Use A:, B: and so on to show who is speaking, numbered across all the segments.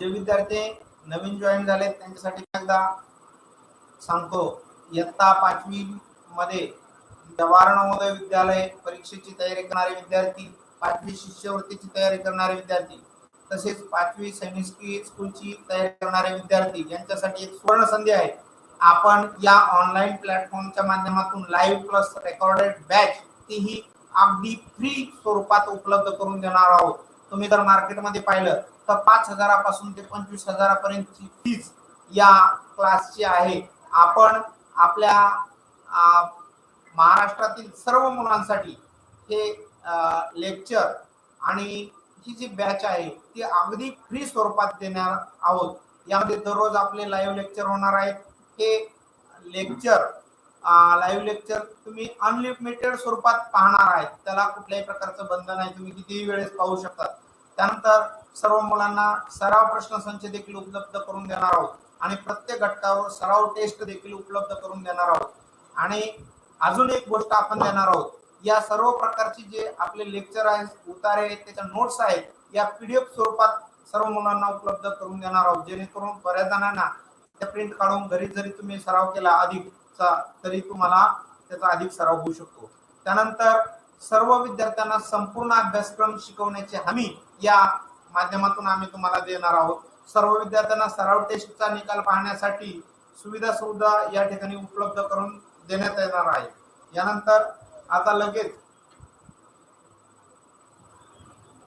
A: जे विद्यार्थी नवीन जॉईन झाले त्यांच्यासाठी एकदा सांगतो. इयत्ता पाचवी मध्ये जवाहर नवोदय विद्यालय परीक्षेची तयारी करणारे विद्यार्थी पाचवी शिष्यवृत्तीची तयारी करणारे विद्यार्थी तसेच पाचवी सेमिस्ट्री स्कूलची तयारी करणारे विद्यार्थी यांच्यासाठी एक सुवर्ण संधी आहे. आपण या ऑनलाईन प्लॅटफॉर्मच्या माध्यमातून लाईव्ह प्लस रेकॉर्डेड बॅच तीही अगदी फ्री स्वरूपात उपलब्ध करून देणार आहोत. तुम्ही जर मार्केटमध्ये पाहिलं तर पाच हजारापासून ते पंचवीस हजारापर्यंतची फीज या क्लासची आहे. आपण आपल्या महाराष्ट्रातील सर्व मुलांसाठी हे लेक्चर आणि ही जी बॅच आहे ती अगदी फ्री स्वरूपात देणार आहोत. यामध्ये दररोज आपले लाईव्ह लेक्चर होणार आहेत. हे लेक्चर लाईव्ह लेक्चर तुम्ही अनलिमिटेड स्वरूपात पाहणार आहेत. त्याला कुठल्याही प्रकारचं बंधन आहे तुम्ही कितीही वेळेस पाहू शकता. त्यानंतर सर्व मुलांना सराव प्रश्नसंच देखील उपलब्ध करून देणार आहोत. आणि प्रत्येक घटकावर सराव टेस्ट देखील उपलब्ध करून देणार आहोत. आणि अजून एक गोष्ट आपण देणार आहोत. या सर्व प्रकारची जे आपले लेक्चर आहेत उतारे आहेत त्याच्या नोट्स आहेत या पीडीएफ स्वरूपात सर्व मुलांना उपलब्ध करून देणार आहोत. जेणेकरून बऱ्याच जणांना त्या प्रिंट काढून घरी जरी तुम्ही सराव केला अधिकचा तरी तुम्हाला त्याचा अधिक सराव होऊ शकतो. त्यानंतर सर्व विद्यार्थ्यांना संपूर्ण अभ्यासक्रम शिकवण्याची हमी या माध्यमातून आम्ही तुम्हाला देणार आहोत. सर्व विद्यार्थ्यांना सराव टेस्टचा निकाल पाहण्यासाठी सुविधा सुद्धा या ठिकाणी उपलब्ध करून देण्यात येणार आहे. यानंतर आता लगेच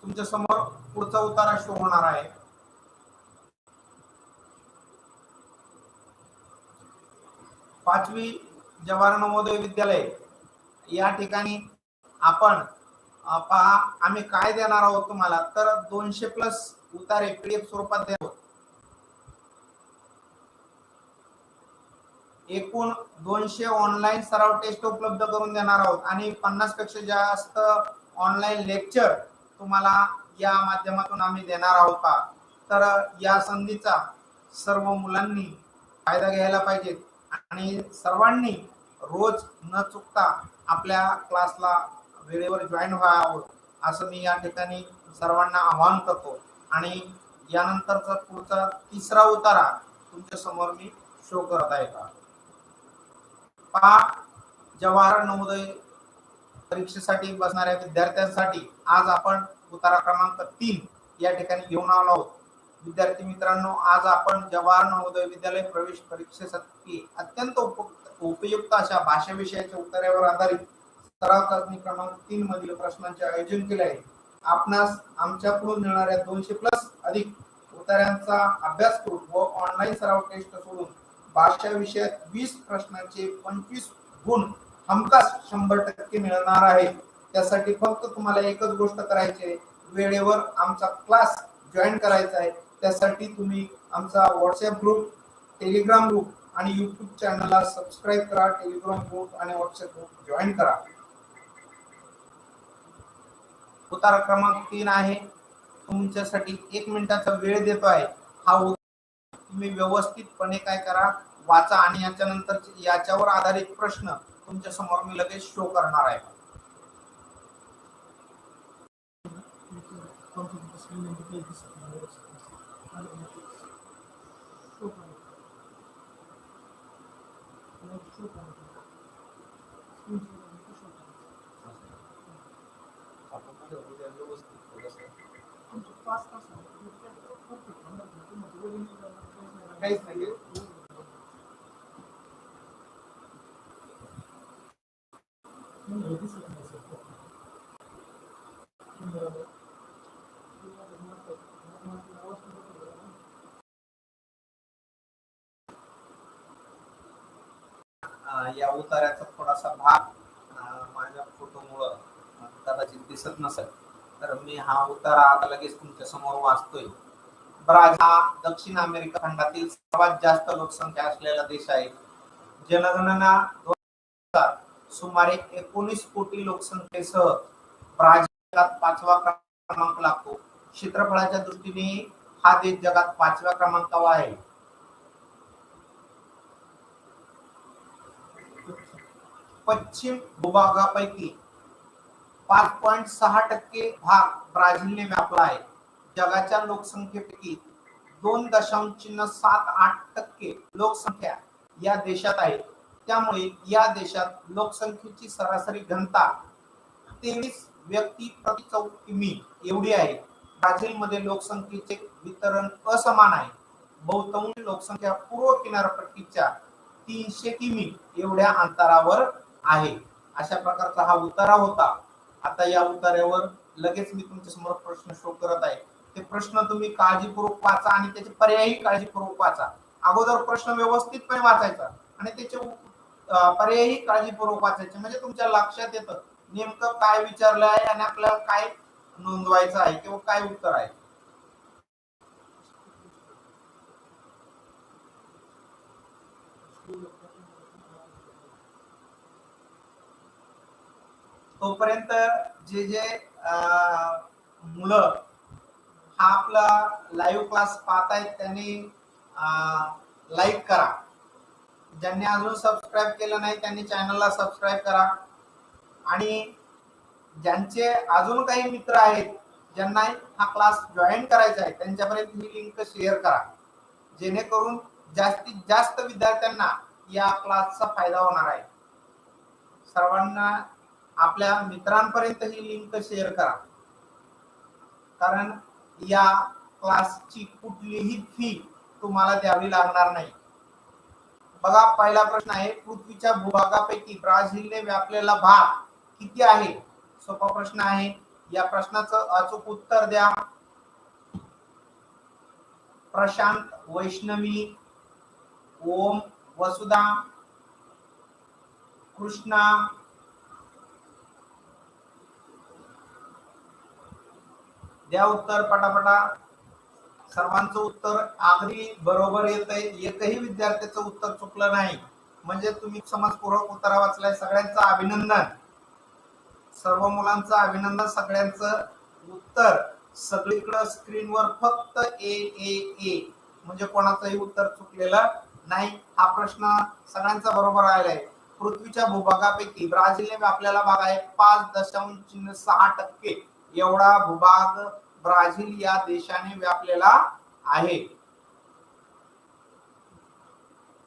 A: तुमच्यासमोर पुढचा उतारा शो होणार आहे. पाचवी जवाहर नवोदय विद्यालय. या ठिकाणी आपण पहा आम्ही काय देणार आहोत तुम्हाला? तर दोनशे प्लस उतारे पीडीएफ स्वरूपात देणार आहोत. एकूण दोनशे ऑनलाईन सराव टेस्ट उपलब्ध करून देणार आहोत. आणि पन्नासपेक्षा जास्त ऑनलाईन लेक्चर तुम्हाला या माध्यमातून आम्ही देणार आहोत का तर या संधीचा सर्व मुलांनी फायदा घ्यायला पाहिजे. आणि सर्वांनी रोज न चुकता आपल्या क्लासला वेळेवर जॉईन व्हावं असं मी या ठिकाणी सर्वांना आवाहन करतो. आणि यानंतरचा पुढचा तिसरा उतारा तुमच्यासमोर मी शो करत आहे का? पहा जवाहर नवोदय परीक्षेसाठी बसणाऱ्या विद्यार्थ्यांसाठी आज आपण उतारा क्रमांक तीन या ठिकाणी घेऊन आलो आहोत. विद्यार्थी मित्रांनो आज आपण जवाहर नवोदय विद्यालय प्रवेश परीक्षेसाठी अत्यंत उपयुक्त अशा भाषा विषयाच्या उत्तरावर आधारित सराव चाचणी क्रमांक तीन मधील प्रश्नांचे आयोजन केले आहे. आपणास आमच्याकडून मिळणाऱ्या दोनशे प्लस अधिक उतार्यांचा अभ्यास करून व ऑनलाईन सराव टेस्ट सोडून भाषा विषयात वीस प्रश्नांचे पंचवीस गुण हमखास शंभर टक्के मिळणार आहे. त्यासाठी फक्त तुम्हाला एकच गोष्ट करायची आहे. वेळेवर आमचा क्लास जॉईन करायचा आहे. त्यासाठी तुम्ही आमचा व्हॉट्सअप ग्रुप टेलिग्राम ग्रुप आणि युट्यूब चॅनलला सबस्क्राईब करा. टेलिग्राम ग्रुप आणि व्हॉट्सअप ग्रुप जॉईन करा. उतारा क्रमांक तीन आहे. तुमच्यासाठी एक मिनिटाचा वेळ देतो आहे. हा तुम्ही व्यवस्थितपणे काय करा वाचा आणि याच्यानंतर याच्यावर आधारित प्रश्न तुमच्यासमोर मी लगेच शो करणार आहे. काहीच नाही या उतार्याचा थोडासा भाग माझ्या फोटोमुळं कदाचित दिसत नसेल. तर मी हा उतारा आता लगेच तुमच्यासमोर वाचतोय. ब्राझील हा दक्षिण अमेरिका खंडातील सर्वात जास्त लोकसंख्या असलेला देश आहे. जनगणना सुमारे एकोणीस कोटी लोकसंख्येसह ब्राझील पाचवा क्रमांक लागतो. क्षेत्रफळाच्या दृष्टीने हा देश जगात पाचव्या क्रमांकावर आहे. पश्चिम भूभागापैकी पाच पॉईंट सहा टक्के भाग ब्राझीलने व्यापला आहे. जगाच्या लोकसंख्येपैकी दोन दशांश चिन्ह सात आठ टक्के लोकसंख्या या देशात आहे. त्यामुळे या देशात लोकसंख्येची सरासरी घनता तेवीस व्यक्ती प्रति चौ किमी एवढी आहे. ब्राझीलमध्ये लोकसंख्येचे वितरण असमान आहे. बहुतांश लोकसंख्या पूर्व किनारपट्टीच्या तीनशे किमी एवढ्या अंतरावर आहे. अशा प्रकारचा हा उतारा होता. आता या उतार्यावर लगेच मी तुमच्यासमोर प्रश्न शो करत आहे. ते प्रश्न तुम्ही काळजीपूर्वक वाचा आणि त्याचे पर्यायही काळजीपूर्वक वाचा. अगोदर प्रश्न व्यवस्थितपणे वाचायचा आणि त्याचे पर्यायही काळजीपूर्वक वाचायचे. म्हणजे तुमच्या लक्षात येतं नेमकं काय विचारलं आहे आणि आपल्याला काय नोंदवायचं आहे किंवा काय उत्तर आहे. तोपर्यंत जे जे अं, मुलं हा आपला लाईव्ह क्लास पाहत आहेत त्यांनी लाईक करा. ज्यांनी अजून सबस्क्राईब केलं नाही त्यांनी चॅनलला सबस्क्राईब करा. आणि ज्यांचे अजून काही मित्र आहेत ज्यांना हा क्लास जॉईन करायचा आहे त्यांच्यापर्यंत ही लिंक शेअर करा. जेणेकरून जास्तीत जास्त विद्यार्थ्यांना या क्लासचा फायदा होणार आहे. सर्वांना आपल्या मित्रांपर्यंत ही लिंक शेअर करा. कारण या क्लासची कुठलीही फी तुम्हाला द्यावी लागणार नाही. बघा पहिला प्रश्न आहे पृथ्वीच्या भूभागापैकी ब्राझीलने व्यापलेला भाग किती आहे? सोपा प्रश्न आहे. या प्रश्नाचं अचूक उत्तर द्या. प्रशांत वैष्णवी ओम वसुधा कृष्णा द्या उत्तर पटापटा. सर्वांचं उत्तर अगदी बरोबर येत आहे एकही विद्यार्थ्याचं उत्तर चुकलं नाही. म्हणजे तुम्ही समाजपूर्वक उत्तरा वाचलाय. सगळ्यांचं अभिनंदन. सर्व मुलांचं अभिनंदन. सगळ्यांचं उत्तर सगळीकडं स्क्रीनवर फक्त ए ए ए. म्हणजे कोणाचंही उत्तर चुकलेलं नाही. हा प्रश्न सगळ्यांचा बरोबर आलाय पृथ्वीच्या भूभागापैकी ब्राझीलने आपल्याला भाग आहे पाच दशांश सहा टक्के एवढा भूभाग ब्राझील या देशाने व्यापलेला आहे.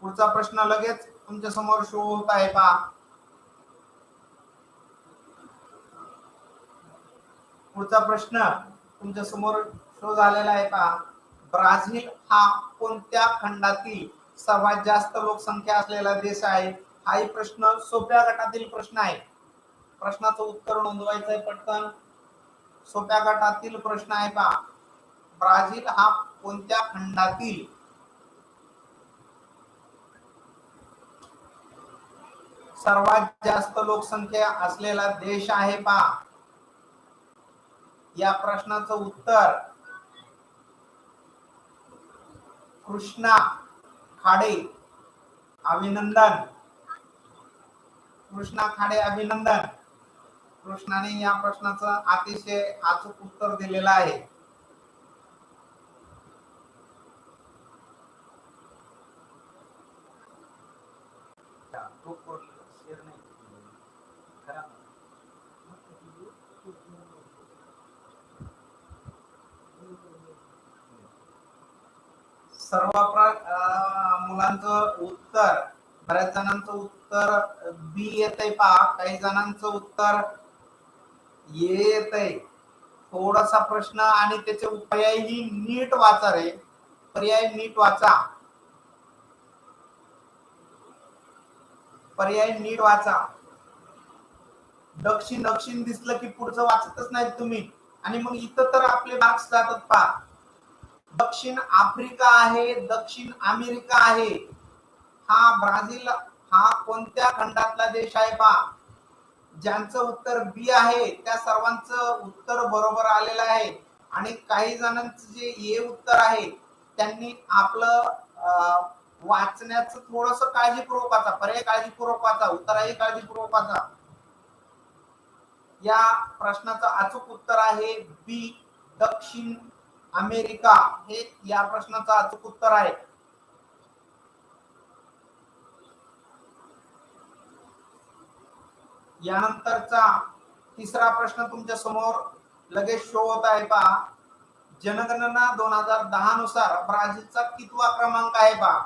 A: पुढचा प्रश्न लगेच तुमच्यासमोर शो होत आहे पहा. पुढचा प्रश्न तुमच्यासमोर शो झालेला आहे पहा. ब्राझील हा कोणत्या खंडातील सर्वात जास्त लोकसंख्या असलेला देश आहे? हाही प्रश्न सोप्या गटातील प्रश्न आहे. प्रश्नाचं उत्तर नोंदवायचं आहे पटकन. सोप्या गटातील प्रश्न आहे पहा. ब्राझील हा कोणत्या खंडातील? सर्वात जास्त लोकसंख्या असलेला देश आहे पहा. या प्रश्नाचं उत्तर कृष्णा खाडे अभिनंदन. कृष्णा खाडे अभिनंदन. कृष्णाने या प्रश्नाचं अतिशय अचूक उत्तर दिलेलं आहे. सर्व मुलांचं उत्तर बऱ्याच जणांचं उत्तर बी येत आहे पहा. काही जणांचं उत्तर येत आहे थोडासा प्रश्न आणि त्याचे पर्यायही नीट वाचा रे. पर्याय नीट वाचा. पर्याय नीट वाचा. दक्षिण दक्षिण दिसलं की पुढचं वाचतच नाहीत तुम्ही. आणि मग इथं तर आपले मार्क्स जातात पहा. दक्षिण आफ्रिका आहे दक्षिण अमेरिका आहे. हा ब्राझील हा कोणत्या खंडातला देश आहे पहा. ज्यांचं उत्तर बी आहे त्या सर्वांचं उत्तर बरोबर आलेलं आहे. आणि काही जणांचं जे ए उत्तर आहे त्यांनी आपलं वाचण्याचं थोडस काळजीपूर्वक वाचा. पर्याय काळजीपूर्वक वाचा उत्तरही काळजीपूर्वक वाचा. या प्रश्नाचं अचूक उत्तर आहे बी दक्षिण अमेरिका. हे या प्रश्नाचं अचूक उत्तर आहे. यानंतरचा तिसरा प्रश्न तुमच्यासमोर लगेच शो होत आहे पहा. जनगणना दोन हजार दहा नुसार ब्राझीलचा कितवा क्रमांक आहे पहा.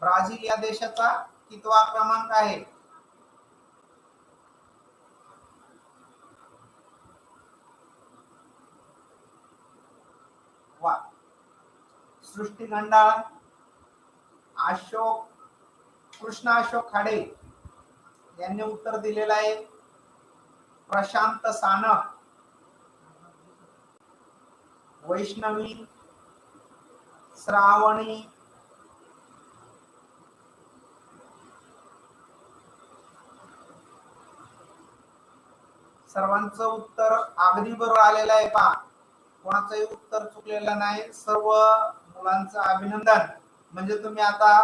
A: ब्राझील या देशाचा कितवा क्रमांक आहे? वा. सृष्टी गंडाळ अशोक कृष्ण अशोक खाडे. यांनी उत्तर दिलेलं आहे. प्रशांत सानप. वैष्णवी श्रावणी सर्वांचं उत्तर अगदी बरोबर आलेलं आहे पहा. कोणाचंही उत्तर चुकलेलं नाही. सर्व मुलांचं अभिनंदन. म्हणजे तुम्ही आता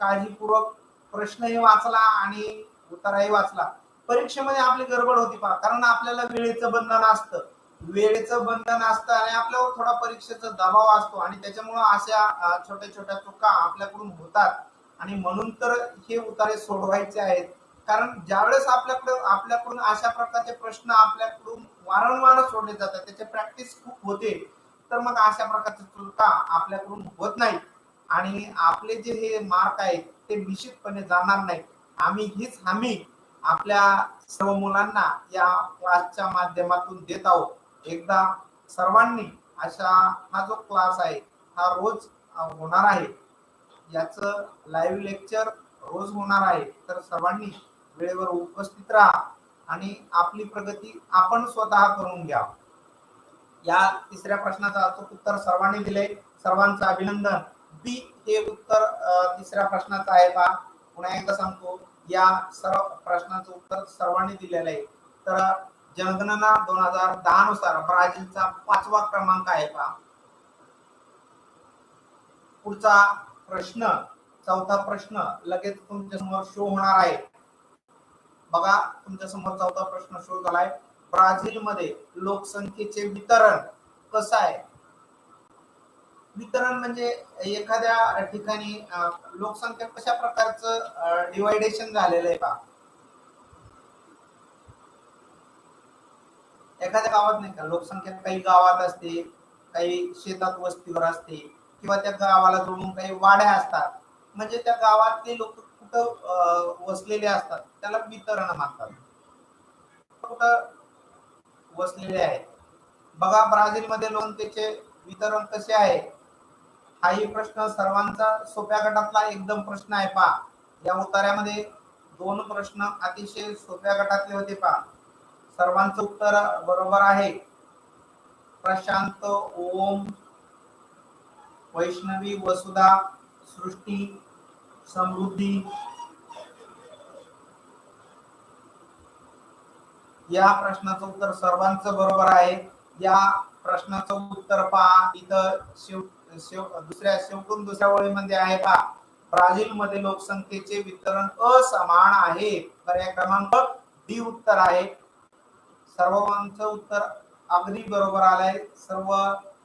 A: काळजीपूर्वक प्रश्नही वाचला आणि उताराही वाचला. परीक्षेमध्ये आपली गडबड होती पहा कारण आपल्याला वेळेचं बंधन असतं. वेळेचं बंधन असतं आणि आपल्यावर थोडा परीक्षेचा दबाव असतो आणि त्याच्यामुळं अशा छोट्या छोट्या चुका आपल्याकडून होतात. आणि म्हणून तर हे उतारे सोडवायचे आहेत. कारण ज्यावेळेस आपल्याकडे आपल्याकडून अशा प्रकारचे प्रश्न आपल्याकडून वारंवार सोडले जातात त्याची प्रॅक्टिस खूप होते तर मग अशा प्रकारच्या चुका आपल्याकडून होत नाही आणि आपले जे हे मार्क आहेत ते निश्चितपणे जाणार नाही आम्ही हीच हमी आपल्या सर्व मुलांना या क्लासच्या माध्यमातून देत आहोत. एकदा सर्वांनी अशा हा जो क्लास आहे हा रोज होणार आहे. याचं लाईव्ह लेक्चर रोज होणार आहे. तर सर्वांनी वेळेवर उपस्थित राहा आणि आपली प्रगती आपण स्वतः करून घ्या. या तिसऱ्या प्रश्नाचं अचूक उत्तर सर्वांनी दिले सर्वांचं अभिनंदन. बी हे उत्तर तिसऱ्या प्रश्नाचं आहे का? पुन्हा एकदा सांगतो या सर्व प्रश्नाचं उत्तर सर्वांनी दिलेलं आहे. तर जनगणना दोन हजार दहा नुसार ब्राझीलचा पाचवा क्रमांक आहे का? पुढचा प्रश्न चौथा प्रश्न लगेच तुमच्यासमोर शो होणार आहे. बघा तुमच्यासमोर चौथा प्रश्न शो झालाय. ब्राझील मध्ये लोकसंख्येचे वितरण कसं आहे? वितरण म्हणजे एखाद्या ठिकाणी लोकसंख्या कशा प्रकारचं डिवायडेशन झालेलं आहे का एखाद्या गावात नाही का लोकसंख्या काही गावात असते काही शेतात वस्तीवर असते किंवा त्या गावाला जोडून काही वाड्या असतात. म्हणजे त्या गावातले लोक कुठं वसलेले असतात त्याला वितरण म्हणतात. कुठं वसलेले आहेत? बघा ब्राझील मध्ये लोकसंख्येचे वितरण कसे आहे? हाही प्रश्न सर्वांचा सोप्या गटातला एकदम प्रश्न आहे पहा. या उत्तरामध्ये दोन प्रश्न अतिशय सोप्या गटातले होते पहा. सर्वांचं उत्तर बरोबर आहे. प्रशांत ओम वैष्णवी वसुधा सृष्टी समृद्धी. या प्रश्नाचं उत्तर सर्वांचं बरोबर आहे. या प्रश्नाचं उत्तर पहा. इथं शिव दुसऱ्या शिवकून दुसऱ्या ओळीमध्ये आहे का? ब्राझील मध्ये लोकसंख्येचे वितरण असमान आहे. पर्याय क्रमांक डी उत्तर आहे. सर्वांचं उत्तर अगदी बरोबर आलंय. सर्व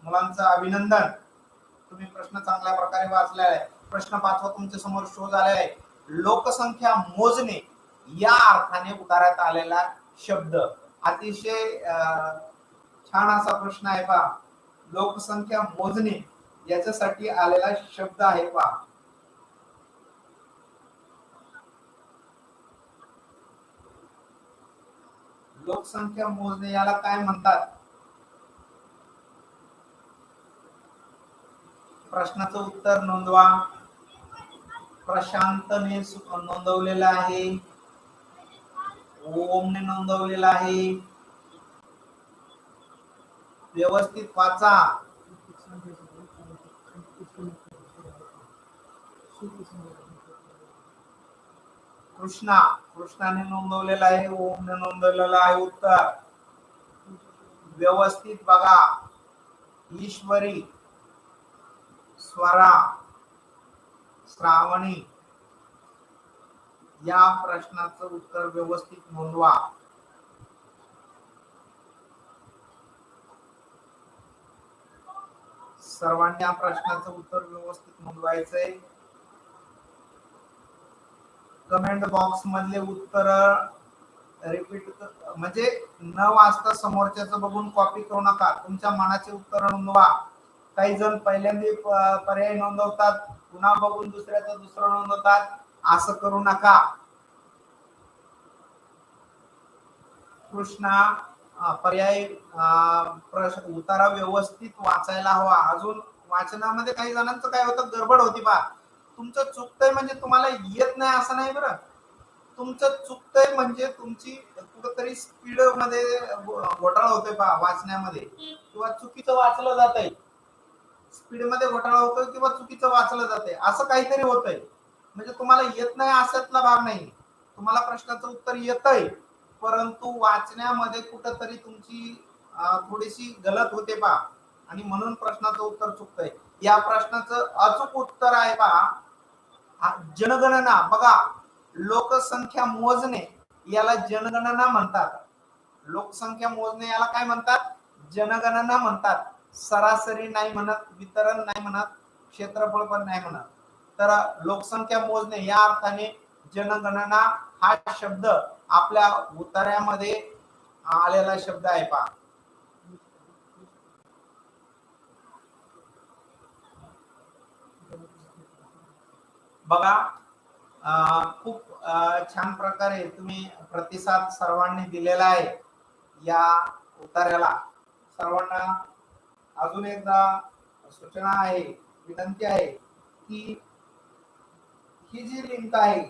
A: मुलांचं अभिनंदन. तुम्ही प्रश्न चांगल्या प्रकारे वाचलेला आहे. प्रश्न पाचवा तुमच्यासमोर शो झालेला आहे. लोकसंख्या मोजणे या अर्थाने उतारण्यात आलेला शब्द. अतिशय अं, छान असा प्रश्न आहे पा लोकसंख्या मोजणे याच्यासाठी आलेला शब्द आहे पहा लोकसंख्या मोजणे याला काय म्हणतात? प्रश्नाचं उत्तर नोंदवा. प्रशांतने नोंदवलेलं आहे. ओमने नोंदवलेलं आहे. व्यवस्थित वाचा. कृष्णा कृष्णाने नोंदवलेला आहे ओमने नोंदवलेला आहे उत्तर. व्यवस्थित बघा. ईश्वरी स्वरा श्रावणी. या प्रश्नाचं उत्तर व्यवस्थित नोंदवा. सर्वांनी या प्रश्नाचं उत्तर व्यवस्थित नोंदवायचंय. कमेंट बॉक्स मधले उत्तर रिपीट म्हणजे न वाचता समोरच्याच बघून कॉपी करू नका. तुमच्या मनाचे उत्तर नोंदवा. काही जण पहिल्यांदा पर्याय नोंदवतात पुन्हा बघून दुसऱ्याचा दुसरं नोंदवतात. असं करू नका. कृष्णा पर्याय अं, प्रश्न उतारा व्यवस्थित वाचायला हवा. अजून वाचनामध्ये काही जणांचं काय होतं? गडबड होती बा. तुमचं चुकतंय म्हणजे तुम्हाला येत नाही असं नाही बरं. तुमचं चुकतंय म्हणजे तुमची कुठंतरी स्पीडमध्ये घोटाळा होतोय पहा वाचण्यामध्ये. किंवा चुकीचं वाचलं जात आहे स्पीडमध्ये घोटाळा होतोय किंवा चुकीचं वाचलं जातंय. असं काहीतरी होतंय. म्हणजे तुम्हाला येत नाही असतला भाग नाही. तुम्हाला प्रश्नाचं उत्तर येतंय. परंतु वाचण्यामध्ये कुठंतरी तुमची थोडीशी गलत होते पहा. आणि म्हणून प्रश्नाचं उत्तर चुकतंय. या प्रश्नाचं अचूक उत्तर आहे पहा. जनगणना बघा लोकसंख्या मोजणे याला जनगणना म्हणतात. लोकसंख्या मोजणे याला काय म्हणतात? जनगणना म्हणतात. सरासरी नाही म्हणत वितरण नाही म्हणत क्षेत्रफळ पण नाही म्हणत. तर लोकसंख्या मोजणे या अर्थाने जनगणना हा शब्द आपल्या उतार्यामध्ये आलेला शब्द आहे पहा. बघा खूप छान प्रकारे तुम्ही प्रतिसाद सर्वांनी दिलेला आहे या उतार्याला. सर्वांना अजून एकदा सूचना आहे विनंती आहे की ही जी लिंक आहे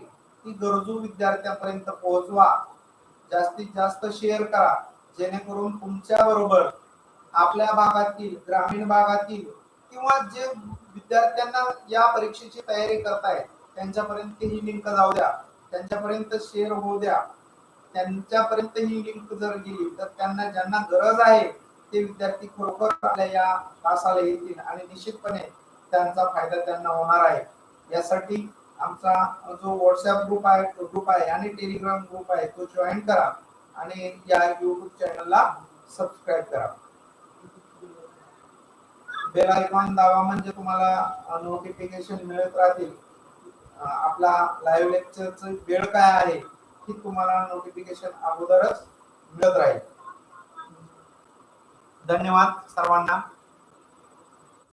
A: ती गरजू विद्यार्थ्यांपर्यंत पोहोचवा. जास्तीत जास्त शेअर करा. जेणेकरून तुमच्या बरोबर आपल्या भागातील ग्रामीण भागातील किंवा जे विद्यार्थ्यांना या परीक्षेची तयारी करतायत. त्यांच्यापर्यंत ही लिंक जाऊ द्या. त्यांच्यापर्यंत शेअर होऊ द्या. त्यांच्यापर्यंत ही लिंक जर गेली तर त्यांना ज्यांना गरज आहे ते विद्यार्थी खरोखर आपल्या या तासाला येतील आणि निश्चितपणे त्यांचा फायदा त्यांना होणार आहे. यासाठी आमचा जो व्हॉट्सअप ग्रुप आहे ग्रुप आहे आणि टेलिग्राम ग्रुप आहे तो जॉईन करा आणि या युट्यूब चॅनलला सबस्क्राईब करा. बेल आयकॉन दावा म्हणजे तुम्हाला नोटिफिकेशन मिळत राहतील. आपला लाईव्ह लेक्चरचं वेळ काय आहे ही तुम्हाला नोटिफिकेशन अगोदरच मिळत राहील. धन्यवाद सर्वांना.